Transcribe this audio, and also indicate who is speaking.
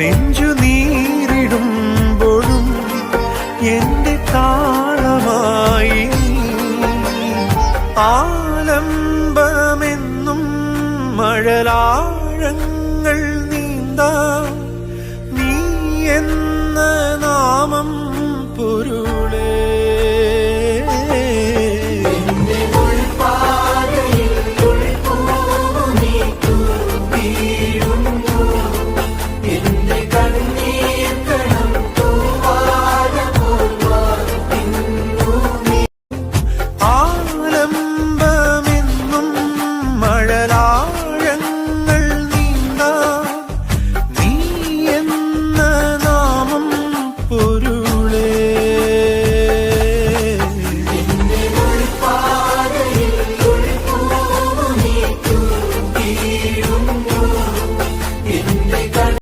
Speaker 1: നെഞ്ചു നീരിടുമ്പോഴും എന്റെ താളമായി ആലംബമെന്നും മഴലാഴങ്ങൾ നീന്താ നീ എന്ന നാമം പുരു